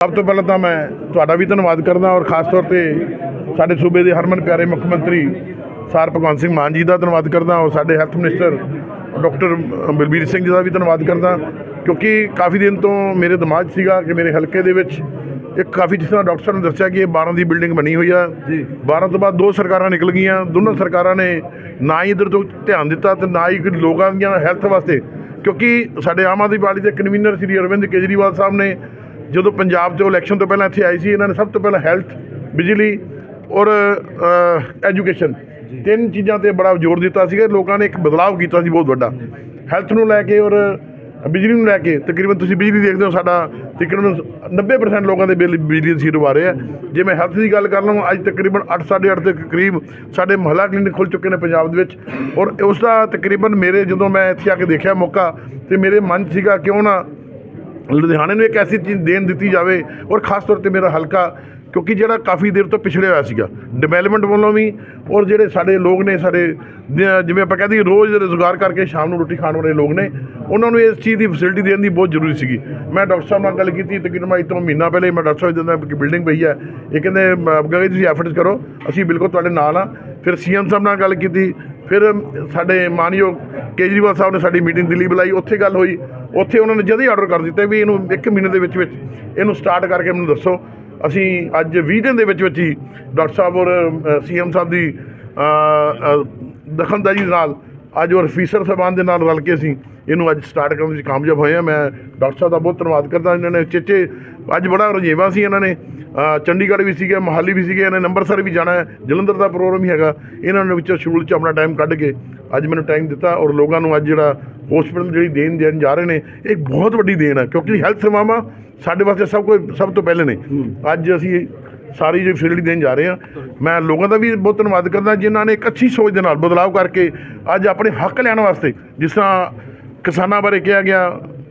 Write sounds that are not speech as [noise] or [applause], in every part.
ਸਭ ਤੋਂ ਪਹਿਲਾਂ ਤਾਂ ਮੈਂ ਤੁਹਾਡਾ ਵੀ ਧੰਨਵਾਦ ਕਰਦਾ ਔਰ ਖਾਸ ਤੌਰ ਤੇ ਸਾਡੇ ਸੂਬੇ ਦੇ ਹਰਮਨ ਪਿਆਰੇ ਮੁੱਖ ਮੰਤਰੀ ਸਰ ਭਗਵੰਤ ਸਿੰਘ ਮਾਨ ਜੀ ਦਾ ਧੰਨਵਾਦ ਕਰਦਾ ਔਰ ਸਾਡੇ health minister doctor Balbir Singh ji ਦਾ ਵੀ ਧੰਨਵਾਦ ਕਰਦਾ ਕਿਉਂਕਿ ਕਾਫੀ ਦਿਨ ਤੋਂ ਮੇਰੇ ਦਿਮਾਗ 'ਚ ਸੀਗਾ ਕਿ ਮੇਰੇ ਹਲਕੇ ਦੇ ਵਿੱਚ ਇੱਕ ਕਾਫੀ ਜਿਸ ਤਰ੍ਹਾਂ ਡਾਕਟਰ ਨੇ ਦੱਸਿਆ ਕਿ ਇਹ 12 ਦੀ ਬਿਲਡਿੰਗ ਬਣੀ ਹੋਈ ਆ। ਜੀ। 12 ਤੋਂ ਬਾਅਦ ਦੋ ਸਰਕਾਰਾਂ ਨਿਕਲ ਗਈਆਂ ਦੋਨੋਂ ਸਰਕਾਰਾਂ ਨੇ ਨਾ ਹੀ ਇਧਰ ਤੋਂ ਧਿਆਨ ਦਿੱਤਾ ਤੇ ਨਾ ਹੀ ਲੋਕਾਂ ਦੀਆਂ ਹੈਲਥ ਵਾਸਤੇ। ਕਿਉਂਕਿ ਸਾਡੇ ਆਮ ਆਦਮੀ ਪਾਰਟੀ ਦੇ ਕਨਵੀਨਰ ਸ੍ਰੀ ਅਰਵਿੰਦ ਕੇਜਰੀਵਾਲ ਸਾਹਿਬ ਨੇ ਜਦੋਂ ਪੰਜਾਬ 'ਚੋਂ ਇਲੈਕਸ਼ਨ ਤੋਂ ਪਹਿਲਾਂ ਇੱਥੇ ਆਈ ਸੀ, ਇਹਨਾਂ ਨੇ ਸਭ ਤੋਂ ਪਹਿਲਾਂ ਹੈਲਥ ਬਿਜਲੀ ਔਰ ਐਜੂਕੇਸ਼ਨ ਤਿੰਨ ਚੀਜ਼ਾਂ ਤੇ ਬੜਾ ਜ਼ੋਰ ਦਿੱਤਾ ਸੀਗਾ। ਲੋਕਾਂ ਨੇ ਇੱਕ ਬਦਲਾਅ ਕੀਤਾ ਸੀ ਬਹੁਤ ਵੱਡਾ। ਹੈਲਥ ਨੂੰ ਲੈ ਕੇ ਔਰ ਬਿਜਲੀ ਨੂੰ ਲੈ ਕੇ ਤਕਰੀਬਨ ਤੁਸੀਂ ਬਿਜਲੀ ਦੇਖਦੇ ਹੋ, ਸਾਡਾ ਤਕਰੀਬਨ 90% ਲੋਕਾਂ ਦੇ ਬਿੱਲ ਬਿਜਲੀ ਦੇ ਜ਼ੀਰੋ ਆ ਰਹੇ ਆ। ਜੇ ਮੈਂ ਹੈਲਥ ਦੀ ਗੱਲ ਕਰ ਲਵਾਂ, ਅੱਜ ਤਕਰੀਬਨ 8 8.5 ਦੇ ਕਰੀਬ ਸਾਡੇ ਮਹੱਲਾ ਕਲੀਨਿਕ ਖੁੱਲ ਚੁੱਕੇ ਨੇ ਪੰਜਾਬ ਦੇ ਵਿੱਚ। ਔਰ ਉਸ ਦਾ ਤਕਰੀਬਨ ਮੇਰੇ ਜਦੋਂ ਮੈਂ ਇੱਥੇ ਆ ਕੇ ਦੇਖਿਆ ਮੌਕਾ, ਤੇ ਮੇਰੇ ਮਨ 'ਚ ਸੀਗਾ ਕਿਉਂ ਨਾ ਲੁਧਿਆਣੇ ਨੂੰ ਇੱਕ ਐਸੀ ਚੀਜ਼ ਦੇਣ ਦਿੱਤੀ ਜਾਵੇ ਔਰ ਖਾਸ ਤੌਰ ਤੇ ਮੇਰਾ ਹਲਕਾ, ਕਿਉਂਕਿ ਜਿਹੜਾ ਕਾਫੀ ਦੇਰ ਤੋਂ ਪਿਛੜਿਆ ਹੋਇਆ ਸੀਗਾ ਡਿਵੈਲਪਮੈਂਟ ਵੱਲੋਂ ਵੀ ਔਰ ਜਿਹੜੇ ਸਾਡੇ ਲੋਕ ਨੇ, ਸਾਡੇ ਜਿਵੇਂ ਆਪਾਂ ਕਹਿੰਦੇ ਰੋਜ਼ ਰੋਜ਼ਗਾਰ ਕਰਕੇ ਸ਼ਾਮ ਨੂੰ ਰੋਟੀ ਖਾਣ ਵਾਲੇ ਲੋਕ ਨੇ, ਉਹਨਾਂ ਨੂੰ ਇਸ ਚੀਜ਼ ਦੀ ਫੈਸਿਲਿਟੀ ਦੇਣ ਦੀ ਬਹੁਤ ਜ਼ਰੂਰੀ ਸੀਗੀ। ਮੈਂ ਡਾਕਟਰ ਸਾਹਿਬ ਨਾਲ ਗੱਲ ਕੀਤੀ, ਤਕਰੀਬਨ ਅੱਜ ਤੋਂ ਮਹੀਨਾ ਪਹਿਲੇ ਮੈਂ ਡਾਕਟਰ ਸਾਹਿਬ ਦਿੰਦਾ ਕਿ ਬਿਲਡਿੰਗ ਪਈ ਹੈ। ਇਹ ਕਹਿੰਦੇ ਗਏ ਤੁਸੀਂ ਐਫਰਟਸ ਕਰੋ, ਅਸੀਂ ਬਿਲਕੁਲ ਤੁਹਾਡੇ ਨਾਲ ਆ ਫਿਰ ਸੀਐਮ ਸਾਹਿਬ ਨਾਲ ਗੱਲ ਕੀਤੀ ਫਿਰ ਸਾਡੇ ਮਾਨਯੋਗ ਕੇਜਰੀਵਾਲ ਸਾਹਿਬ ਨੇ ਸਾਡੀ ਮੀਟਿੰਗ ਦਿੱਲੀ ਬੁਲਾਈ ਉੱਥੇ ਗੱਲ ਹੋਈ। ਉੱਥੇ ਉਹਨਾਂ ਨੇ ਜਦ ਹੀ ਆਰਡਰ ਕਰ ਦਿੱਤੇ ਵੀ ਇਹਨੂੰ ਇੱਕ ਮਹੀਨੇ ਦੇ ਵਿੱਚ ਵਿੱਚ ਇਹਨੂੰ ਸਟਾਰਟ ਕਰਕੇ ਮੈਨੂੰ ਦੱਸੋ। ਅਸੀਂ ਅੱਜ 20 ਦਿਨ ਦੇ ਵਿੱਚ ਵਿੱਚ ਹੀ ਡਾਕਟਰ ਸਾਹਿਬ ਔਰ ਸੀਐਮ ਸਾਹਿਬ ਦੀ ਅ, ਦਖਲਅੰਦਾਜ਼ੀ ਨਾਲ ਅੱਜ ਔਰ ਅਫੀਸਰ ਸਾਹਿਬਾਨ ਦੇ ਨਾਲ ਰਲ ਕੇ ਅਸੀਂ ਇਹਨੂੰ ਅੱਜ ਸਟਾਰਟ ਕਰਨ ਵਿੱਚ ਕਾਮਯਾਬ ਹੋਏ ਆ ਮੈਂ ਡਾਕਟਰ ਸਾਹਿਬ ਦਾ ਬਹੁਤ ਧੰਨਵਾਦ ਕਰਦਾ ਇਹਨਾਂ ਨੇ। ਚੇਚੇ ਅੱਜ ਬੜਾ ਰੁਝੇਵਾ ਸੀ ਇਹਨਾਂ ਨੇ। ਚੰਡੀਗੜ੍ਹ ਵੀ ਸੀਗੇ ਮੋਹਾਲੀ ਵੀ ਸੀਗੇ ਇਹਨਾਂ ਨੇ ਅੰਮ੍ਰਿਤਸਰ ਵੀ ਜਾਣਾ ਹੈ। ਜਲੰਧਰ ਦਾ ਪ੍ਰੋਗਰਾਮ ਵੀ ਹੈਗਾ। ਇਹਨਾਂ ਨੇ ਵਿੱਚੋਂ ਸ਼ਡਿਊਲ 'ਚ ਆਪਣਾ ਟਾਈਮ ਕੱਢ ਕੇ ਅੱਜ ਮੈਨੂੰ ਟਾਈਮ ਦਿੱਤਾ ਔਰ ਲੋਕਾਂ ਨੂੰ ਅੱਜ ਜਿਹੜਾ ਹਸਪੀਟਲ ਜਿਹੜੀ ਦੇਣ ਦੇਣ ਜਾ ਰਹੇ ਨੇ ਇਹ ਬਹੁਤ ਵੱਡੀ ਦੇਣ ਹੈ। ਕਿਉਂਕਿ ਹੈਲਥ ਸੇਵਾਵਾਂ ਸਾਡੇ ਵਾਸਤੇ ਸਭ ਕੋਈ ਸਭ ਤੋਂ ਪਹਿਲੇ ਨੇ। ਅੱਜ ਅਸੀਂ ਸਾਰੀ ਜਿਹੜੀ ਫੈਸਿਲਿਟੀ ਦੇਣ ਜਾ ਰਹੇ ਹਾਂ ਮੈਂ ਲੋਕਾਂ ਦਾ ਵੀ ਬਹੁਤ ਧੰਨਵਾਦ ਕਰਦਾ, ਜਿਨ੍ਹਾਂ ਨੇ ਇੱਕ ਅੱਛੀ ਸੋਚ ਦੇ ਨਾਲ ਬਦਲਾਅ ਕਰਕੇ ਅੱਜ ਆਪਣੇ ਹੱਕ ਲੈਣ ਵਾਸਤੇ, ਜਿਸ ਤਰ੍ਹਾਂ ਕਿਸਾਨਾਂ ਬਾਰੇ ਕਿਹਾ ਗਿਆ,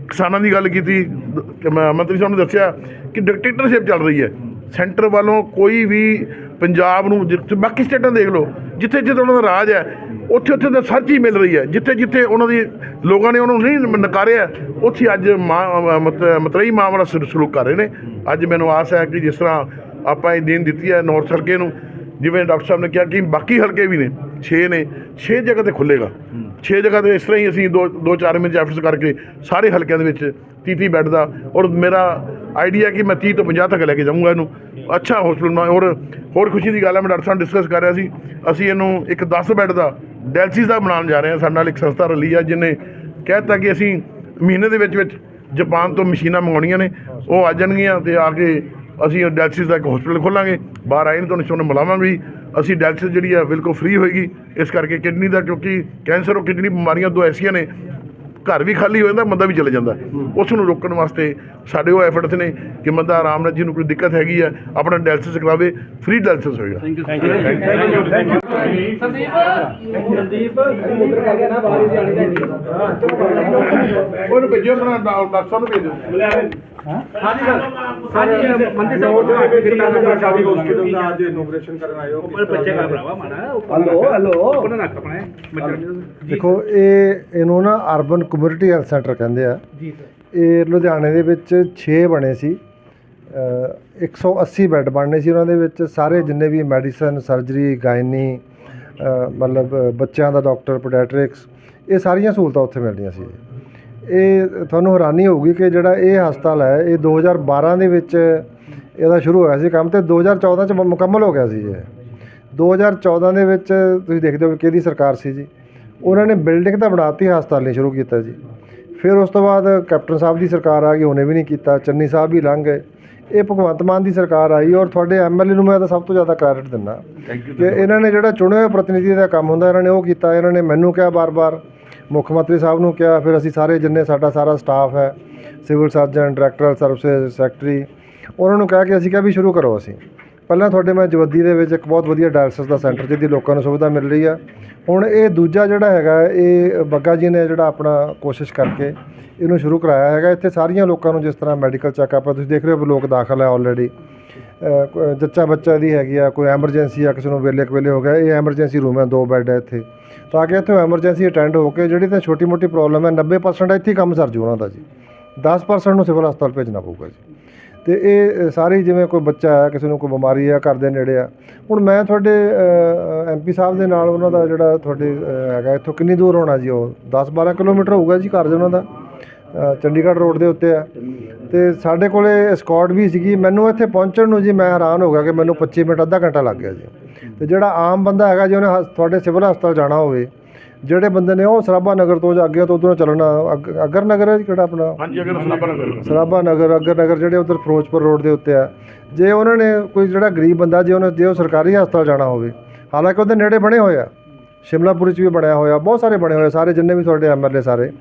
ਕਿਸਾਨਾਂ ਦੀ ਗੱਲ ਕੀਤੀ, ਦ- ਮੰਤਰੀ ਸਾਹਿਬ ਨੇ ਦੱਸਿਆ ਕਿ ਡਿਕਟੇਟਰਸ਼ਿਪ ਚੱਲ ਰਹੀ ਹੈ। ਸੈਂਟਰ ਵੱਲੋਂ ਕੋਈ ਵੀ ਪੰਜਾਬ ਨੂੰ ਜਿੱਥੇ ਬਾਕੀ ਸਟੇਟਾਂ ਦੇਖ ਲਓ, ਜਿੱਥੇ ਜਿੱਥੇ ਉਹਨਾਂ ਦਾ ਰਾਜ ਹੈ, ਉੱਥੇ ਉੱਥੇ ਤਾਂ ਹਰ ਚੀਜ਼ ਮਿਲ ਰਹੀ ਹੈ। ਜਿੱਥੇ ਜਿੱਥੇ ਉਹਨਾਂ ਦੀ, ਲੋਕਾਂ ਨੇ ਉਹਨਾਂ ਨੂੰ ਨਹੀਂ ਨਕਾਰਿਆ, ਉੱਥੇ ਅੱਜ ਮਾਂ ਮਤ- ਮਤਰੇਈ ਮਾਮਲਾ ਸਲੂਕ ਕਰ ਰਹੇ ਨੇ। ਅੱਜ ਮੈਨੂੰ ਆਸ ਹੈ ਕਿ ਜਿਸ ਤਰ੍ਹਾਂ ਆਪਾਂ ਇਹ ਦੇਣ ਦਿੱਤੀ ਹੈ ਨਾਰਥ ਹਲਕੇ ਨੂੰ ਜਿਵੇਂ ਡਾਕਟਰ ਸਾਹਿਬ ਨੇ ਕਿਹਾ ਕਿ ਬਾਕੀ ਹਲਕੇ ਵੀ ਨੇ 6 ਨੇ 6 ਜਗ੍ਹਾ ਤੇ ਖੁੱਲੇਗਾ 6 ਜਗ੍ਹਾ ਤੇ ਇਸ ਤਰ੍ਹਾਂ ਹੀ ਅਸੀਂ ਦੋ ਦੋ ਚਾਰ ਮਹੀਨੇ ਐਫਰਟਸ ਕਰਕੇ ਸਾਰੇ ਹਲਕਿਆਂ ਦੇ ਵਿੱਚ 30 30 ਬੈੱਡ ਦਾ ਔਰ ਮੇਰਾ ਆਈਡੀਆ ਕਿ ਮੈਂ 30 ਤੋਂ 50 ਤੱਕ ਲੈ ਕੇ ਜਾਊਂਗਾ ਇਹਨੂੰ। ਅੱਛਾ ਹਸਪੀਟਲ ਮੈਂ ਔਰ ਹੋਰ ਖੁਸ਼ੀ ਦੀ ਗੱਲ ਹੈ ਮੈਂ ਡਾਕਟਰ ਸਾਹਿਬ ਡਿਸਕਸ ਕਰ ਰਿਹਾ ਸੀ ਅਸੀਂ ਇਹਨੂੰ ਇੱਕ 10 ਬੈੱਡ ਦਾ ਡੈਲਸਿਸ ਦਾ ਬਣਾਉਣ ਜਾ ਰਹੇ ਹਾਂ ਸਾਡੇ ਨਾਲ ਇੱਕ ਸੰਸਥਾ ਰਲੀ ਆ ਜਿਹਨੇ ਕਹਿਤਾ ਕਿ ਅਸੀਂ ਮਹੀਨੇ ਦੇ ਵਿੱਚ ਵਿੱਚ ਜਾਪਾਨ ਤੋਂ ਮਸ਼ੀਨਾਂ ਮੰਗਾਉਣੀਆਂ ਨੇ ਉਹ ਆ ਜਾਣਗੀਆਂ ਤੇ ਆ ਕੇ ਅਸੀਂ ਡਾਇਲਸਿਸ ਦਾ ਇੱਕ ਹਸਪੀਟਲ ਖੋਲਾਂਗੇ ਬਾਹਰ ਆਏ ਨੇ ਤੁਹਾਨੂੰ ਤੁਹਾਨੂੰ ਮਿਲਾਵਾਂਗੇ। ਅਸੀਂ ਡਾਇਲਸਿਸ ਜਿਹੜੀ ਆ ਬਿਲਕੁਲ ਫ੍ਰੀ ਹੋਏਗੀ। ਇਸ ਕਰਕੇ ਕਿਡਨੀ ਦਾ ਕਿਉਂਕਿ ਕੈਂਸਰ ਔਰ ਕਿਡਨੀ ਬਿਮਾਰੀਆਂ ਦੋ ਐਸੀਆਂ ਨੇ ਘਰ ਵੀ ਖਾਲੀ ਹੋ ਜਾਂਦਾ ਬੰਦਾ ਵੀ ਚਲੇ ਜਾਂਦਾ। ਉਸ ਨੂੰ ਰੋਕਣ ਵਾਸਤੇ ਸਾਡੇ ਉਹ ਐਫਰਟਸ ਨੇ ਕਿ ਬੰਦਾ ਆਰਾਮ ਨਾਲ ਜਿਹਨੂੰ ਕੋਈ ਦਿੱਕਤ ਹੈਗੀ ਆ ਆਪਣਾ ਡਾਇਲਸਿਸ ਕਰਾਵੇ ਫ੍ਰੀ ਡਾਇਲਸਿਸ ਹੋਏਗਾ। ਉਹਨੂੰ ਭੇਜੋ ਆਪਣਾ ਡਾਕਟਰ ਸਾਹਿਬ ਨੂੰ ਭੇਜੋ। ਦੇਖੋ ਇਹ ਇਹਨੂੰ ਨਾ ਅਰਬਨ ਕਮਿਊਨਿਟੀ ਹੈਲਥ ਸੈਂਟਰ ਕਹਿੰਦੇ ਆ। ਜੀ ਇਹ ਲੁਧਿਆਣੇ ਦੇ ਵਿੱਚ 6 ਬਣੇ ਸੀ। ਅ, 180 ਬੈੱਡ ਬਣਨੇ ਸੀ ਉਹਨਾਂ ਦੇ ਵਿੱਚ। ਸਾਰੇ ਜਿੰਨੇ ਵੀ ਮੈਡੀਸਨ ਸਰਜਰੀ ਗਾਇਨੀ ਅ, ਮਤਲਬ ਬੱਚਿਆਂ ਦਾ ਡਾਕਟਰ ਪੋਡੈਟ੍ਰਿਕਸ ਇਹ ਸਾਰੀਆਂ ਸਹੂਲਤਾਂ ਉੱਥੇ ਮਿਲਦੀਆਂ ਸੀ। ਇਹ ਤੁਹਾਨੂੰ ਹੈਰਾਨੀ ਹੋਊਗੀ ਕਿ ਜਿਹੜਾ ਇਹ ਹਸਪਤਾਲ ਹੈ ਇਹ 2012 ਦੇ ਵਿੱਚ ਇਹਦਾ ਸ਼ੁਰੂ ਹੋਇਆ ਸੀ ਕੰਮ ਤੇ 2014 ਚ ਮੁਕੰਮਲ ਹੋ ਗਿਆ ਸੀ ਇਹ। 2014 ਦੇ ਵਿੱਚ ਤੁਸੀਂ ਦੇਖਦੇ ਹੋ ਕਿਹਦੀ ਸਰਕਾਰ ਸੀ ਜੀ। ਉਹਨਾਂ ਨੇ ਬਿਲਡਿੰਗ ਤਾਂ ਬਣਾਤੀ ਹਸਪਤਾਲ ਨਹੀਂ ਸ਼ੁਰੂ ਕੀਤਾ ਜੀ। ਫਿਰ ਉਸ ਤੋਂ ਬਾਅਦ ਕੈਪਟਨ ਸਾਹਿਬ ਦੀ ਸਰਕਾਰ ਆ ਗਈ ਉਹਨੇ ਵੀ ਨਹੀਂ ਕੀਤਾ ਚੰਨੀ ਸਾਹਿਬ ਵੀ ਲੰਘ ਗਏ। ਇਹ ਭਗਵੰਤ ਮਾਨ ਦੀ ਸਰਕਾਰ ਆਈ ਔਰ ਤੁਹਾਡੇ ਐਮਐਲਏ ਨੂੰ ਮੈਂ ਤਾਂ ਸਭ ਤੋਂ ਜ਼ਿਆਦਾ ਕ੍ਰੈਡਿਟ ਦਿੰਦਾ। ਕਿ ਇਹਨਾਂ ਨੇ ਜਿਹੜਾ ਚੁਣੇ ਹੋਏ ਪ੍ਰਤੀਨਿਧੀ ਦਾ ਕੰਮ ਹੁੰਦਾ ਇਹਨਾਂ ਨੇ ਉਹ ਕੀਤਾ ਇਹਨਾਂ ਨੇ ਮੈਨੂੰ ਕਿਹਾ ਬਾਰ-ਬਾਰ ਮੁੱਖ ਮੰਤਰੀ ਸਾਹਿਬ ਨੂੰ ਕਿਹਾ, ਫਿਰ ਅਸੀਂ ਸਾਰੇ ਜਿੰਨੇ ਸਾਡਾ ਸਾਰਾ ਸਟਾਫ ਹੈ civil surgeon director service secretary ਉਹਨਾਂ ਨੂੰ ਕਿਹਾ ਕਿ ਅਸੀਂ ਕਿਹਾ ਵੀ ਸ਼ੁਰੂ ਕਰੋ ਅਸੀਂ। ਪਹਿਲਾਂ ਤੁਹਾਡੇ ਮੈਂ ਜਵੱਦੀ ਦੇ ਵਿੱਚ ਇੱਕ ਬਹੁਤ ਵਧੀਆ ਡਾਇਲਸਿਸ ਦਾ ਸੈਂਟਰ ਜਿਹਦੀ ਲੋਕਾਂ ਨੂੰ ਸੁਵਿਧਾ ਮਿਲ ਰਹੀ ਆ। ਹੁਣ ਇਹ ਦੂਜਾ ਜਿਹੜਾ ਹੈਗਾ, ਇਹ ਬੱਗਾ ਜੀ ਨੇ ਜਿਹੜਾ ਆਪਣਾ ਕੋਸ਼ਿਸ਼ ਕਰਕੇ ਇਹਨੂੰ ਸ਼ੁਰੂ ਕਰਾਇਆ ਹੈਗਾ। ਇੱਥੇ ਸਾਰੀਆਂ ਲੋਕਾਂ ਨੂੰ ਜਿਸ ਤਰ੍ਹਾਂ ਮੈਡੀਕਲ ਚੈੱਕਅਪ ਆ, ਤੁਸੀਂ ਦੇਖ ਰਹੇ ਹੋ ਵੀ ਲੋਕ ਦਾਖਲ ਹੈ ਆਲਰੇਡੀ ਜੱਚਾ ਬੱਚਾ ਦੀ ਹੈਗੀ ਆ, ਕੋਈ ਐਮਰਜੈਂਸੀ ਆ, ਕਿਸੇ ਨੂੰ ਵੇਲੇ ਕਵੇਲੇ ਹੋ ਗਿਆ, ਇਹ ਐਮਰਜੈਂਸੀ ਰੂਮ ਹੈ ਦੋ ਬੈੱਡ ਹੈ ਇੱਥੇ। ਤਾਂ ਕਿ ਇੱਥੇ ਐਮਰਜੈਂਸੀ ਅਟੈਂਡ ਹੋ ਕੇ ਜਿਹੜੀ ਤਾਂ ਛੋਟੀ ਮੋਟੀ ਪ੍ਰੋਬਲਮ ਹੈ 90% ਇੱਥੇ ਕੰਮ ਸਰ ਜੂ ਉਹਨਾਂ ਦਾ ਜੀ। 10% ਨੂੰ ਸਿਵਲ ਹਸਪਤਾਲ ਭੇਜਣਾ ਪਊਗਾ ਜੀ। ਤੇ ਇਹ ਸਾਰੀ ਜਿਵੇਂ ਕੋਈ ਬੱਚਾ ਹੈ ਕਿਸੇ ਨੂੰ ਕੋਈ ਬਿਮਾਰੀ ਆ, ਘਰ ਦੇ ਨੇੜੇ ਆ। ਹੁਣ ਮੈਂ ਤੁਹਾਡੇ ਐਮਪੀ ਸਾਹਿਬ ਦੇ ਨਾਲ ਉਹਨਾਂ ਦਾ ਜਿਹੜਾ ਤੁਹਾਡੇ ਹੈਗਾ ਇੱਥੋਂ ਕਿੰਨੀ ਦੂਰ ਹੋਣਾ ਜੀ ਉਹ? 10 12 ਕਿਲੋਮੀਟਰ ਹੋਊਗਾ ਜੀ ਘਰ ਦੇ ਉਹਨਾਂ ਦਾ? ਚੰਡੀਗੜ੍ਹ ਰੋਡ ਦੇ ਉੱਤੇ ਆ। ਤੇ ਸਾਡੇ ਕੋਲੇ ਸਕਾਡ ਵੀ ਸੀਗੀ। ਮੈਨੂੰ ਇੱਥੇ ਪਹੁੰਚਣ ਨੂੰ ਜੀ ਮੈਂ ਹੈਰਾਨ ਹੋ ਗਿਆ ਕਿ ਮੈਨੂੰ 25 ਮਿੰਟ ਅੱਧਾ ਘੰਟਾ ਲੱਗ ਗਿਆ ਜੀ। ਤੇ ਜਿਹੜਾ ਆਮ ਬੰਦਾ ਹੈਗਾ ਜੀ ਉਹਨੇ ਤੁਹਾਡੇ ਸਿਵਲ ਹਸਪਤਾਲ ਜਾਣਾ ਹੋਵੇ ਜਿਹੜੇ ਬੰਦੇ ਨੇ ਉਹ ਸਰਾਭਾ ਨਗਰ ਤੋਂ ਜਾਂ ਅੱਗੇ ਤੋਂ ਉਧਰੋਂ ਚੱਲਣਾ ਅਗ- ਅਗਰ ਨਗਰ ਹੈ ਜੀ ਕਿਹੜਾ ਆਪਣਾ? ਹਾਂਜੀ ਅਗਰ ਸਲਾਬਾ ਨਗਰ ਸਰਾਭਾ ਨਗਰ ਅਗਰ ਨਗਰ ਜਿਹੜੇ ਉਧਰ ਫਿਰੋਜ਼ਪੁਰ ਰੋਡ ਦੇ ਉੱਤੇ ਆ। ਜੇ ਉਹਨਾਂ ਨੇ ਕੋਈ ਜਿਹੜਾ ਗਰੀਬ ਬੰਦਾ ਜੇ ਉਹਨੇ ਜੇ ਉਹ ਸਰਕਾਰੀ ਹਸਪਤਾਲ ਜਾਣਾ ਹੋਵੇ ਹਾਲਾਂਕਿ ਉਹਦੇ ਨੇੜੇ ਬਣੇ ਹੋਏ ਆ। ਸ਼ਿਮਲਾਪੁਰ 'ਚ ਵੀ ਬਣਿਆ ਹੋਇਆ ਬਹੁਤ ਸਾਰੇ ਬਣੇ ਹੋਏ ਸਾਰੇ ਜਿੰਨੇ ਵੀ ਤੁਹਾਡੇ ਐਮਐਲਏ ਸਾਰੇ।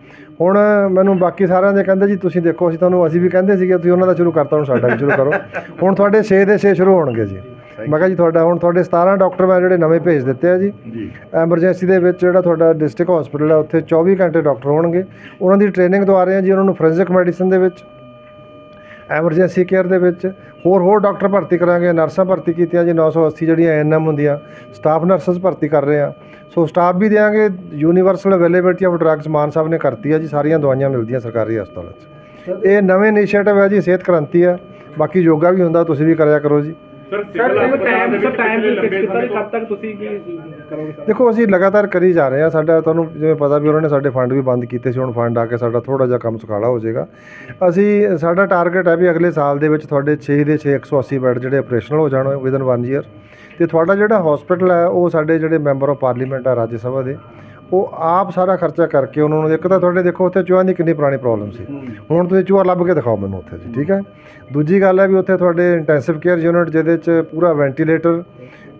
ਹੁਣ ਮੈਨੂੰ ਬਾਕੀ ਸਾਰਿਆਂ ਦੇ ਕਹਿੰਦੇ ਜੀ ਤੁਸੀਂ ਦੇਖੋ ਅਸੀਂ ਤੁਹਾਨੂੰ ਅਸੀਂ ਵੀ ਕਹਿੰਦੇ ਸੀਗੇ ਤੁਸੀਂ ਉਹਨਾਂ ਦਾ ਸ਼ੁਰੂ ਕਰਤਾ ਹੁਣ ਸਾਡਾ ਵੀ ਸ਼ੁਰੂ ਕਰੋ। [laughs] ਹੁਣ ਤੁਹਾਡੇ 6 ਦੇ 6 ਸ਼ੁਰੂ ਹੋਣਗੇ ਜੀ। ਮੈਂ ਕਿਹਾ ਜੀ ਤੁਹਾਡਾ ਹੁਣ ਤੁਹਾਡੇ 17 ਡਾਕਟਰ ਮੈਂ ਜਿਹੜੇ ਨਵੇਂ ਭੇਜ ਦਿੱਤੇ ਆ ਜੀ। ਜੀ। ਐਮਰਜੈਂਸੀ ਦੇ ਵਿੱਚ ਜਿਹੜਾ ਤੁਹਾਡਾ ਡਿਸਟ੍ਰਿਕਟ ਹਸਪੀਟਲ ਹੈ ਉੱਥੇ 24 ਘੰਟੇ ਡਾਕਟਰ ਹੋਣਗੇ। ਉਹਨਾਂ ਦੀ ਟ੍ਰੇਨਿੰਗ ਦਵਾ ਰਹੇ ਹਾਂ ਜੀ ਉਹਨਾਂ ਨੂੰ ਫੋਰੈਂਸਿਕ ਮੈਡੀਸਨ ਦੇ ਵਿੱਚ। ਐਮਰਜੈਂਸੀ ਕੇਅਰ ਦੇ ਵਿੱਚ ਹੋਰ ਹੋਰ ਡਾਕਟਰ ਭਰਤੀ ਕਰਾਂਗੇ ਨਰਸਾਂ ਭਰਤੀ ਕੀਤੀਆਂ ਜੀ 980 ਜਿਹੜੀਆਂ ਐਐਨਐਮ ਹੁੰਦੀਆਂ ਸਟਾਫ ਨਰਸਸ ਭਰਤੀ ਕਰ ਰਹੇ ਆ ਸੋ ਸਟਾਫ ਵੀ ਦੇਾਂਗੇ universal availability of drugs Mann Sahib ਨੇ ਕਰਤੀ ਆ ਜੀ ਸਾਰੀਆਂ ਦਵਾਈਆਂ ਮਿਲਦੀਆਂ ਸਰਕਾਰੀ ਹਸਪਤਾਲਾਂ 'ਚ। ਇਹ ਨਵੇਂ ਇਨੀਸ਼ੀਏਟਿਵ ਹੈ ਜੀ ਸਿਹਤ ਕ੍ਰਾਂਤੀ ਹੈ ਬਾਕੀ ਯੋਗਾ ਵੀ ਹੁੰਦਾ ਤੁਸੀਂ ਵੀ ਕਰਿਆ ਕਰੋ ਜੀ। Sir civil time sir time ਵੀ ਫਿਕਸ ਕੀਤਾ ਜੀ ਕਦ ਤੱਕ ਤੁਸੀਂ ਕੀ ਕਰੋਗੇ ਸਰ? ਦੇਖੋ ਅਸੀਂ ਲਗਾਤਾਰ ਕਰੀ ਜਾ ਰਹੇ ਹਾਂ। ਸਾਡਾ ਤੁਹਾਨੂੰ ਜਿਵੇਂ ਪਤਾ ਵੀ ਉਹਨਾਂ ਨੇ ਸਾਡੇ ਫੰਡ ਵੀ ਬੰਦ ਕੀਤੇ ਸੀ ਹੁਣ ਫੰਡ ਆ ਕੇ ਸਾਡਾ ਥੋੜਾ ਜਿਹਾ ਕੰਮ ਸੁਖਾਲਾ ਹੋ ਜਾਏਗਾ। ਅਸੀਂ ਸਾਡਾ ਟਾਰਗੇਟ ਹੈ ਵੀ ਅਗਲੇ ਸਾਲ ਦੇ ਵਿੱਚ ਤੁਹਾਡੇ 6 ਦੇ 6 180 ਬੈੱਡ ਜਿਹੜੇ ਆਪਰੇਸ਼ਨਲ ਹੋ ਜਾਣ ਵਿਦਨ 1 ਈਅਰ ਤੇ ਤੁਹਾਡਾ ਜਿਹੜਾ ਹਸਪੀਟਲ ਹੈ ਉਹ ਸਾਡੇ ਜਿਹੜੇ ਮੈਂਬਰ ਆਫ ਪਾਰਲੀਮੈਂਟ ਆ ਰਾਜ ਸਭਾ ਦੇ। ਉਹ ਆਪ ਸਾਰਾ ਖਰਚਾ ਕਰਕੇ ਉਹਨਾਂ ਨੂੰ ਇੱਕ ਤਾਂ ਤੁਹਾਡੇ ਦੇਖੋ ਉੱਥੇ ਚੂਹਿਆਂ ਦੀ ਕਿੰਨੀ ਪੁਰਾਣੀ ਪ੍ਰੋਬਲਮ ਸੀ। ਹੁਣ ਤੁਸੀਂ ਚੂਹਾ ਲੱਭ ਕੇ ਦਿਖਾਓ ਮੈਨੂੰ ਉੱਥੇ ਜੀ, ਠੀਕ ਹੈ? ਦੂਜੀ ਗੱਲ ਹੈ ਵੀ ਉੱਥੇ ਤੁਹਾਡੇ ਇੰਟੈਂਸਿਵ ਕੇਅਰ ਯੂਨਿਟ ਜਿਹਦੇ 'ਚ ਪੂਰਾ ਵੈਂਟੀਲੇਟਰ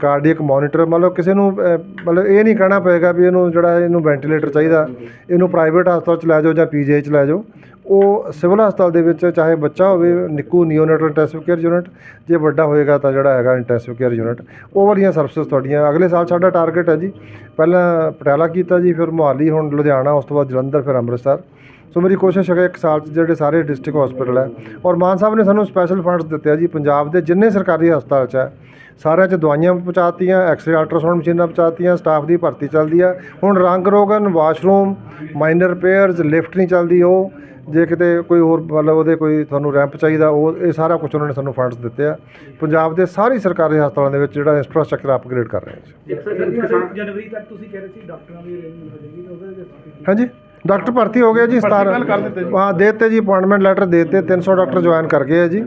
ਕਾਰਡੀਅਕ ਮੋਨੀਟਰ ਮਤਲਬ ਕਿਸੇ ਨੂੰ ਮਤਲਬ ਇਹ ਨਹੀਂ ਕਹਿਣਾ ਪਏਗਾ ਵੀ ਇਹਨੂੰ ਜਿਹੜਾ ਇਹਨੂੰ ਵੈਂਟੀਲੇਟਰ ਚਾਹੀਦਾ। ਇਹਨੂੰ ਪ੍ਰਾਈਵੇਟ ਹਸਪਤਾਲ 'ਚ ਲੈ ਜਾਓ ਜਾਂ ਪੀਜੀਆਈ 'ਚ ਲੈ ਜਾਓ। ਉਹ ਸਿਵਲ ਹਸਪਤਾਲ ਦੇ ਵਿੱਚ ਚਾਹੇ ਬੱਚਾ ਹੋਵੇ, NICU neonatal intensive care unit ਜੇ ਵੱਡਾ ਹੋਏਗਾ ਤਾਂ ਜਿਹੜਾ ਹੈਗਾ ਇੰਟੈਂਸਿਵ ਕੇਅਰ ਯੂਨਿਟ ਉਹ ਵਾਲੀਆਂ ਸਰਵਿਸਿਜ਼ ਤੁਹਾਡੀਆਂ, ਅਗਲੇ ਸਾਲ ਸਾਡਾ ਟਾਰਗੇਟ ਹੈ ਜੀ। ਪਹਿਲਾਂ ਪਟਿਆਲਾ ਕੀਤਾ ਜੀ, ਫਿਰ ਮੁਹਾਲੀ, ਹੁਣ ਲੁਧਿਆਣਾ, ਉਸ ਤੋਂ ਬਾਅਦ ਜਲੰਧਰ, ਫਿਰ ਅੰਮ੍ਰਿਤਸਰ। ਸੋ ਮੇਰੀ ਕੋਸ਼ਿਸ਼ ਹੈ ਇੱਕ ਸਾਲ 'ਚ ਜਿਹੜੇ ਸਾਰੇ ਡਿਸਟ੍ਰਿਕਟ ਹਸਪੀਟਲ ਹੈ। ਔਰ ਮਾਨ ਸਾਹਿਬ ਨੇ ਸਾਨੂੰ ਸਪੈਸ਼ਲ ਫੰਡਸ ਦਿੱਤੇ ਆ ਜੀ, ਪੰਜਾਬ ਦੇ ਜਿੰਨੇ ਸਰਕਾਰੀ ਹਸਪਤਾਲ 'ਚ ਹੈ ਸਾਰਿਆਂ 'ਚ ਦਵਾਈਆਂ ਪਹੁੰਚਾਤੀਆਂ ਐਕਸਰੇ ਅਲਟਰਾਸਾਊਂਡ ਮਸ਼ੀਨਾਂ ਪਹੁੰਚਾਤੀਆਂ ਸਟਾਫ ਦੀ ਭਰਤੀ ਚੱਲਦੀ ਆ। ਹੁਣ ਰੰਗ ਰੋਗਨ ਵਾਸ਼ਰੂਮ ਮਾਈਨਰ ਰਿਪੇਅਰਸ ਲਿਫਟ ਨਹੀਂ ਚੱਲਦੀ ਉਹ। ਜੇ ਕਿਤੇ ਕੋਈ ਹੋਰ ਮਤਲਬ ਉਹਦੇ ਕੋਈ ਤੁਹਾਨੂੰ ਰੈਂਪ ਚਾਹੀਦਾ ਉਹ ਇਹ ਸਾਰਾ ਕੁਝ ਉਹਨਾਂ ਨੇ ਸਾਨੂੰ ਫੰਡਸ ਦਿੱਤੇ ਆ। ਪੰਜਾਬ ਦੇ ਸਾਰੀ ਸਰਕਾਰੀ ਹਸਪਤਾਲਾਂ ਦੇ ਵਿੱਚ ਜਿਹੜਾ ਇੰਫਰਾਸਟ੍ਰਕਚਰ ਅਪਗ੍ਰੇਡ ਕਰ ਰਹੇ ਹਾਂ ਜੀ। ਜਨਵਰੀ ਤੱਕ ਤੁਸੀਂ ਕਹਿ ਰਹੇ ਸੀ ਡਾਕਟਰਾਂ ਦੀ ਅਰੇਂਜਮੈਂਟ ਹੋ ਜਾਏਗੀ ਉਹਦੇ ਵਿੱਚ ਹਾਂਜੀ ਡਾਕਟਰ ਭਰਤੀ ਹੋ ਗਏ ਜੀ 17 ਕੱਲ੍ਹ ਕਰ ਦਿੱਤੇ ਜੀ। ਹਾਂ ਦੇ ਦਿੱਤੇ ਜੀ ਅਪਾਇੰਟਮੈਂਟ ਲੈਟਰ ਦੇ ਦਿੱਤੇ 300 ਡਾਕਟਰ ਜੁਆਇਨ ਕਰ ਗਏ ਆ ਜੀ।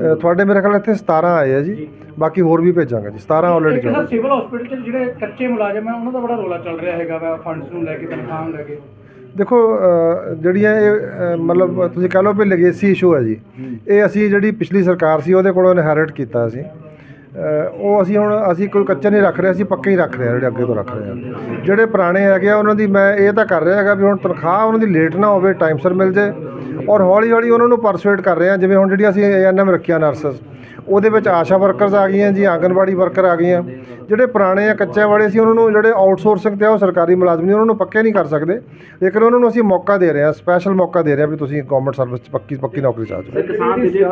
ਅ, ਤੁਹਾਡੇ ਮੇਰੇ ਖਿਆਲ ਇੱਥੇ 17 ਆਏ ਆ ਜੀ। ਬਾਕੀ ਹੋਰ ਵੀ ਭੇਜਾਂਗੇ ਜੀ। 17 ਆਲਰੇਡੀ ਇੱਕ ਸਰ ਸਿਵਲ ਹਸਪੀਟਲ 'ਚ ਜਿਹੜੇ ਕੱਚੇ ਮੁਲਾਜ਼ਮ ਆ ਉਹਨਾਂ ਦਾ ਬੜਾ ਰੋਲਾ ਚੱਲ ਰਿਹਾ ਹੈਗਾ ਵਾ ਫੰਡਸ ਨੂੰ ਲੈ ਕੇ ਤਨਖਾਹ ਨੂੰ ਲੈ ਕੇ। ਦੇਖੋ ਅ, ਜਿਹੜੀਆਂ ਇਹ ਅ, ਮਤਲਬ ਤੁਸੀਂ ਕਹ ਲਓ ਵੀ ਲੈਗੇਸੀ ਇਸ਼ੂ ਹੈ ਜੀ। ਇਹ ਅਸੀਂ ਜਿਹੜੀ ਪਿਛਲੀ ਸਰਕਾਰ ਸੀ ਉਹਦੇ ਕੋਲੋਂ ਇਨਹੈਰਿਟ ਕੀਤਾ ਸੀ। ਉਹ ਅਸੀਂ ਹੁਣ, ਅਸੀਂ ਕੋਈ ਕੱਚਾ ਨਹੀਂ ਰੱਖ ਰਹੇ, ਅਸੀਂ ਪੱਕੇ ਹੀ ਰੱਖ ਰਹੇ ਹਾਂ, ਜਿਹੜੇ ਅੱਗੇ ਤੋਂ ਰੱਖ ਰਹੇ ਹਾਂ। ਜਿਹੜੇ ਪੁਰਾਣੇ ਹੈਗੇ ਆ, ਉਹਨਾਂ ਦੀ ਮੈਂ ਇਹ ਤਾਂ ਕਰ ਰਿਹਾ ਹੈਗਾ ਵੀ ਹੁਣ ਤਨਖਾਹ ਉਹਨਾਂ ਦੀ ਲੇਟ ਨਾ ਹੋਵੇ ਟਾਈਮ ਸਿਰ ਮਿਲ ਜੇ ਔਰ ਹੌਲੀ ਹੌਲੀ ਉਹਨਾਂ ਨੂੰ ਪਰਸੂਏਟ ਕਰ ਰਹੇ ਹਾਂ, ਜਿਵੇਂ ਹੁਣ ਜਿਹੜੀਆਂ ਅਸੀਂ ਐਐਨਐਮ ਰੱਖੀਆਂ ਨਰਸਸ ਉਹਦੇ ਵਿੱਚ ਆਸ਼ਾ ਵਰਕਰਸ ਆ ਗਈਆਂ ਜੀ, ਆਂਗਨਵਾੜੀ ਵਰਕਰ ਆ ਗਈਆਂ। ਜਿਹੜੇ ਪੁਰਾਣੇ ਆ ਕੱਚੇ ਵਾਲੇ ਸੀ ਉਹਨਾਂ ਨੂੰ ਜਿਹੜੇ ਆਊਟਸੋਰਸਿੰਗ ਤੇ ਆ, ਉਹ ਸਰਕਾਰੀ ਮੁਲਾਜ਼ਮ ਨਹੀਂ ਉਹਨਾਂ ਨੂੰ ਪੱਕੇ ਨਹੀਂ ਕਰ ਸਕਦੇ। ਲੇਕਿਨ ਉਹਨਾਂ ਨੂੰ ਅਸੀਂ ਮੌਕਾ ਦੇ ਰਹੇ ਹਾਂ ਸਪੈਸ਼ਲ ਮੌਕਾ ਦੇ ਰਹੇ ਹਾਂ ਵੀ ਤੁਸੀਂ ਗਵਰਨਮੈਂਟ ਸਰਵਿਸ 'ਚ ਪੱਕੀ ਪੱਕੀ ਨੌਕਰੀ 'ਚ ਆ ਜਾਓ ਕਿਸਾਨ ਦੇ ਜੇ?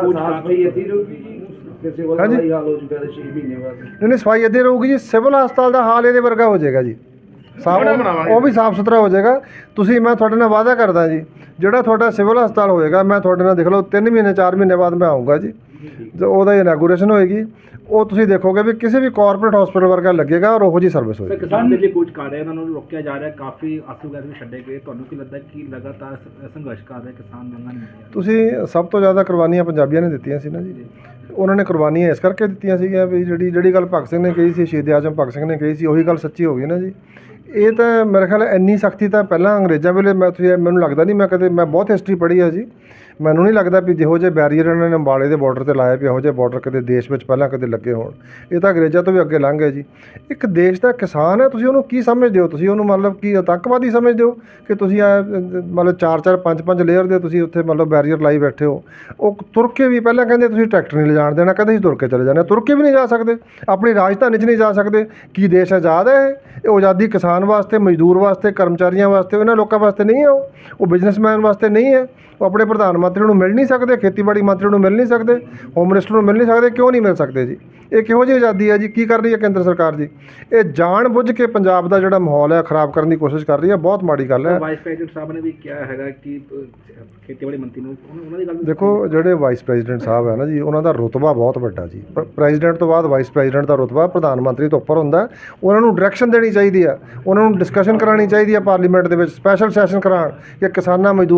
ਹਾਂਜੀ। ਹਾਲ ਹੋ ਚੁੱਕਾ ਹੈ 6 ਮਹੀਨੇ ਬਾਅਦ। ਨਹੀਂ ਨਹੀਂ ਸਫ਼ਾਈ ਇੱਦਾਂ ਰਹੂਗੀ ਜੀ। ਸਿਵਲ ਹਸਪਤਾਲ ਦਾ ਹਾਲ ਇਹਦੇ ਵਰਗਾ ਹੋ ਜਾਏਗਾ ਜੀ। ਸਾਫ਼ ਬੜਾ ਬਣਾਵਾਂਗੇ। ਉਹ ਵੀ ਸਾਫ਼ ਸੁਥਰਾ ਹੋ ਜਾਏਗਾ। ਤੁਸੀਂ ਮੈਂ ਤੁਹਾਡੇ ਨਾਲ ਵਾਅਦਾ ਕਰਦਾ ਜੀ। ਜਿਹੜਾ ਤੁਹਾਡਾ ਸਿਵਲ ਹਸਪਤਾਲ ਹੋਏਗਾ ਮੈਂ ਤੁਹਾਡੇ ਨਾਲ ਦੇਖ ਲਓ 3 ਮਹੀਨੇ 4 ਮਹੀਨੇ ਬਾਅਦ ਮੈਂ ਆਉਂਗਾ ਜੀ। ਤੇ ਉਹਦਾ ਇਨੈਗੋਰੇਸ਼ਨ ਹੋਏਗੀ। ਉਹ ਤੁਸੀਂ ਦੇਖੋਗੇ ਵੀ ਕਿਸੇ ਵੀ ਕਾਰਪੋਰੇਟ ਹਸਪਤਾਲ ਵਰਗਾ ਲੱਗੇਗਾ ਔਰ ਉਹੋ ਜੀ ਸਰਵਿਸ ਸਰ ਹੋਏਗੀ ਕਿਸਾਨ ਦੇ ਜੇ ਕੁਝ ਕਰ ਰਹੇ ਉਹਨਾਂ ਨੂੰ ਰੋਕਿਆ ਜਾ ਰਿਹਾ ਕਾਫੀ ਆਸੂ ਗੈਸ ਵੀ ਛੱਡੇ ਗਏ। ਤੁਹਾਨੂੰ ਕੀ ਲੱਗਦਾ ਕਿ ਲਗਾਤਾਰ ਸੰਘਰਸ਼ ਕਰ ਰਹੇ ਕਿਸਾਨ ਮੰਗਾਂ ਨਹੀਂ ਤੁਸੀਂ ਸਭ ਤੋਂ ਜ਼ਿਆਦਾ ਕੁਰਬਾਨੀਆਂ ਪੰਜਾਬੀਆਂ ਨੇ ਦਿੱਤੀਆਂ ਸੀ ਨਾ ਜੀ। ਉਹਨਾਂ ਨੇ ਕੁਰਬਾਨੀਆਂ ਇਸ ਕਰਕੇ ਦਿੱਤੀਆਂ ਸੀਗੀਆਂ ਵੀ ਜਿਹੜੀ ਜਿਹੜੀ ਗੱਲ ਭਗਤ ਸਿੰਘ ਨੇ ਕਹੀ ਸੀ ਸ਼ਹੀਦ ਆਜ਼ਮ ਭਗਤ ਸਿੰਘ ਨੇ ਕਹੀ ਸੀ ਉਹੀ ਗੱਲ ਸੱਚੀ ਹੋ ਗਈ ਨਾ ਜੀ। ਇਹ ਤਾਂ ਮੇਰੇ ਖਿਆਲ ਇੰਨੀ ਸਖਤੀ ਤਾਂ ਪਹਿਲਾਂ ਅੰਗਰੇਜ਼ਾਂ ਵੇਲੇ ਮੈਂ ਤੁਸੀਂ ਮੈਨੂੰ ਲੱਗਦਾ ਨਹੀਂ ਮੈਂ ਕਦੇ ਮੈਂ ਬਹੁਤ ਹਿਸਟਰੀ ਪੜ੍ਹੀ ਹੈ ਜੀ। ਮੈਨੂੰ ਨਹੀਂ ਲੱਗਦਾ ਵੀ ਜਿਹੋ ਜਿਹੇ ਬੈਰੀਅਰ ਇਹਨਾਂ ਨੇ ਅੰਬਾਲੇ ਦੇ ਬਾਰਡਰ ਤੇ ਲਾਏ ਵੀ ਇਹੋ ਜਿਹੇ ਬਾਰਡਰ ਕਦੇ ਦੇਸ਼ ਵਿੱਚ ਪਹਿਲਾਂ ਕਦੇ ਲੱਗੇ ਹੋਣ। ਇਹ ਤਾਂ ਅੰਗਰੇਜ਼ਾਂ ਤੋਂ ਵੀ ਅੱਗੇ ਲੰਘ ਗਏ ਜੀ। ਇੱਕ ਦੇਸ਼ ਦਾ ਕਿਸਾਨ ਹੈ, ਤੁਸੀਂ ਉਹਨੂੰ ਕੀ ਸਮਝਦੇ ਹੋ? ਤੁਸੀਂ ਉਹਨੂੰ ਮਤਲਬ ਕੀ ਆਤੰਕਵਾਦੀ ਸਮਝਦੇ ਹੋ ਕਿ ਤੁਸੀਂ ਮਤਲਬ ਚਾਰ ਚਾਰ, ਪੰਜ ਪੰਜ ਲੇਅਰ ਦੇ ਤੁਸੀਂ ਉੱਥੇ ਮਤਲਬ ਬੈਰੀਅਰ ਲਾਈ ਬੈਠੇ ਹੋ? ਉਹ ਤੁਰ ਕੇ ਵੀ ਪਹਿਲਾਂ ਕਹਿੰਦੇ ਤੁਸੀਂ ਟਰੈਕਟਰ ਨਹੀਂ ਲਿਜਾਣ ਦੇਣਾ, ਕਹਿੰਦੇ ਅਸੀਂ ਤੁਰ ਕੇ ਚਲੇ ਜਾਂਦੇ ਹਾਂ। ਤੁਰ ਕੇ ਵੀ ਨਹੀਂ ਜਾ ਸਕਦੇ। ਆਪਣੀ ਰਾਜਧਾਨੀ 'ਚ ਨਹੀਂ ਜਾ ਸਕਦੇ। ਕੀ ਦੇਸ਼ ਆਜ਼ਾਦ ਹੈ ਇਹ? ਆਜ਼ਾਦੀ ਕਿਸਾਨ ਵਾਸਤੇ, ਮਜ਼ਦੂਰ ਵਾਸਤੇ, ਕਰਮਚਾਰੀਆਂ ਵਾਸਤੇ, ਉਹਨਾਂ ਲੋਕਾਂ ਵਾਸਤੇ ਨਹੀਂ ਹੈ ਉਹ? ਉਹ ਬਿਜ਼ਨਸਮੈਨ ਵਾਸਤੇ ਨਹੀਂ ਹੈ। ਉਹ ਆਪਣੇ ਪ੍ਰਧਾਨ ਮੰਤਰੀ ਨੂੰ ਮਿਲ ਨਹੀਂ ਸਕਦੇ ਖੇਤੀਬਾੜੀ ਮੰਤਰੀ ਨੂੰ ਮਿਲ ਨਹੀਂ ਸਕਦੇ ਹੋਮ ਮਿਨਿਸਟਰ ਨੂੰ ਮਿਲ ਨਹੀਂ ਸਕਦੇ ਕਿਉਂ ਨਹੀਂ ਮਿਲ ਸਕਦੇ ਜੀ? ਇਹ ਕਿਹੋ ਜਿਹੀ ਆਜ਼ਾਦੀ ਹੈ ਜੀ? ਕੀ ਕਰ ਰਹੀ ਹੈ ਕੇਂਦਰ ਸਰਕਾਰ ਜੀ? ਇਹ ਜਾਣ ਬੁੱਝ ਕੇ ਪੰਜਾਬ ਦਾ ਜਿਹੜਾ ਮਾਹੌਲ ਹੈ ਖਰਾਬ ਕਰਨ ਦੀ ਕੋਸ਼ਿਸ਼ ਕਰ ਰਹੀ ਹੈ ਬਹੁਤ ਮਾੜੀ ਗੱਲ ਹੈ। ਵਾਈਸ ਪ੍ਰੈਜ਼ੀਡੈਂਟ ਸਾਹਿਬ ਨੇ ਵੀ ਕਿਹਾ ਹੈਗਾ ਕਿ ਖੇਤੀਬਾੜੀ ਮੰਤਰੀ ਨੂੰ ਉਹਨਾਂ ਦੀ ਗੱਲ ਦੇਖੋ ਜਿਹੜੇ ਵਾਈਸ ਪ੍ਰੈਜ਼ੀਡੈਂਟ ਸਾਹਿਬ ਹੈ ਨਾ ਜੀ ਉਹਨਾਂ ਦਾ ਰੁਤਬਾ ਬਹੁਤ ਵੱਡਾ ਜੀ। ਪ੍ਰੈਜ਼ੀਡੈਂਟ ਤੋਂ ਬਾਅਦ ਵਾਈਸ ਪ੍ਰੈਜ਼ੀਡੈਂਟ ਦਾ ਰੁਤਬਾ ਪ੍ਰਧਾਨ ਮੰਤਰੀ ਤੋਂ ਉੱਪਰ ਹੁੰਦਾ ਹੈ। ਉਹਨਾਂ ਨੂੰ ਡਾਇਰੈਕਸ਼ਨ ਦੇਣੀ ਚਾਹੀਦੀ ਆ ਉਹਨਾਂ ਨੂੰ ਡਿਸਕਸ਼ਨ ਕਰਾਉਣੀ ਚਾਹੀਦੀ ਆ ਪਾਰਲੀਮੈਂਟ ਦੇ ਵਿੱਚ ਸਪੈਸ਼ਲ ਸੈਸ਼ਨ ਕਰਾਉਣ ਕਿ ਕਿਸਾਨਾਂ ਮਜ਼ਦੂਰਾਂ